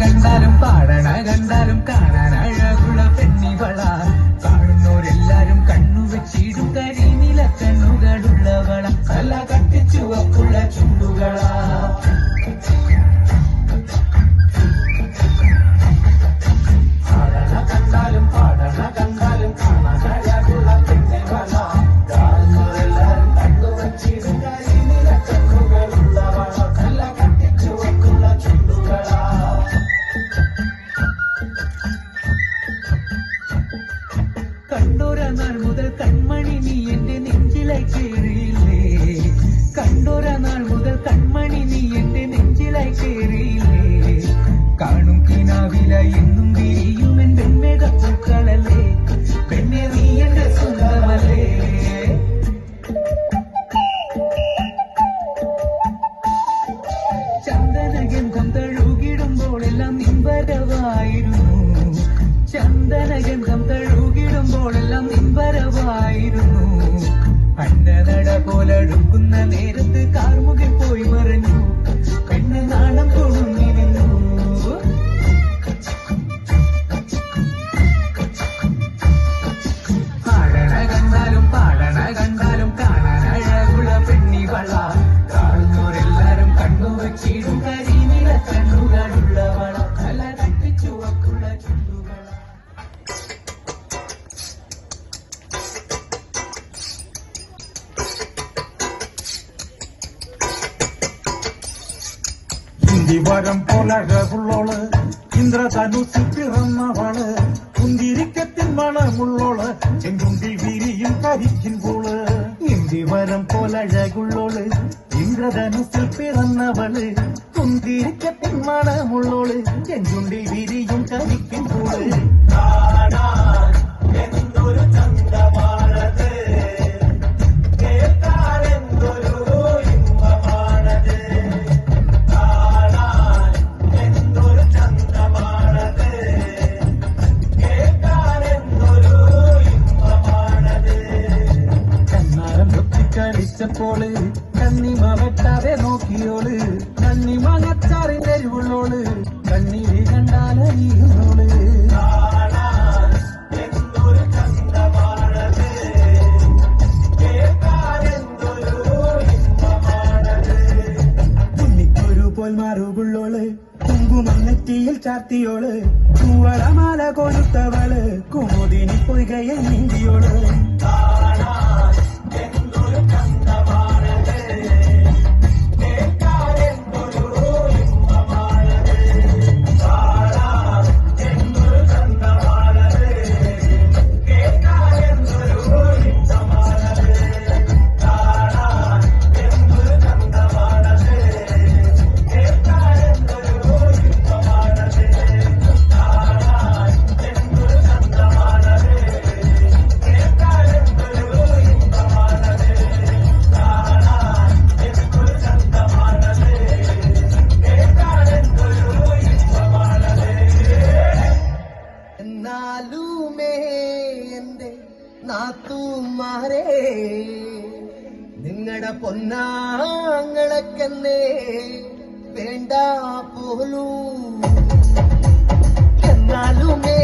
കണ്ടാലും പാടണ കണ്ടാലും കാണാൻ അഴകുള്ള പെണ്ണിവള. കാണുന്നോരെല്ലാരും കണ്ണു വെച്ചിടും കരിനില കണ്ണുകളുള്ളവള നല്ല കട്ടിച്ചുവപ്പുള്ള ചുണ്ടുകളാ. ചന്ദനഗന്ധം തഴുകിടുമ്പോഴെല്ലാം എല്ലാം നിൻവരവായിരുന്നു അന്നനട പോലടുക്കുന്ന നേരത്ത് കാർമുകിൽ പോയി മറഞ്ഞു. പെണ്ണ് നാണം കൊണുന്നിരുന്നു പാടണ കണ്ടാലും പാടണ കണ്ടാലും കാണാൻ പെണ്ണി പെണ്ണിവള ഇന്ദിവരം പോലഴകുള്ളോൾ ഇന്ദ്രധനുസ് പിറന്നവൾ. കുന്തിരിക്കത്തിൻ മണമുള്ളോൾ. ചെങ്കുണ്ടി വിരിയും കരിക്കുമ്പോൾ പൂൾ. ഇന്ദിവരം പോലഴകുള്ളോൾ. ഇന്ദ്രധനുസിൽ പിറന്നവൾ. കുന്തിരിക്കത്തിൻ മണമുള്ളോൾ. ചെങ്കുണ്ടി വിരിയും കരിക്കുമ്പോൾ പൂൾ. എന്തൊരു ചന്തമാണത് പൊത്തിക്കളിച്ചപ്പോൾ കണ്ണിമ വെട്ടാതെ നോക്കിയോൾ. കണ്ണിമ നച്ചാറിന്റെ അരിവുള്ളോൾ കണ്ണീര് കണ്ടാലറിയുന്നോൾ മാറുകുള്ളോൾ. കുങ്കുമന്നെറ്റിയിൽ ചാർത്തിയോൾ. കൂവളമാല കൊടുത്തവൾ കുമുദിനി പൊയ്കയിൽ നീന്തിയോൾ. നാത്തൂമാരെ നിങ്ങളുടെ പൊന്നാങ്ങളൊക്കെന്നെ വേണ്ട പോലും. എന്നാലുമേ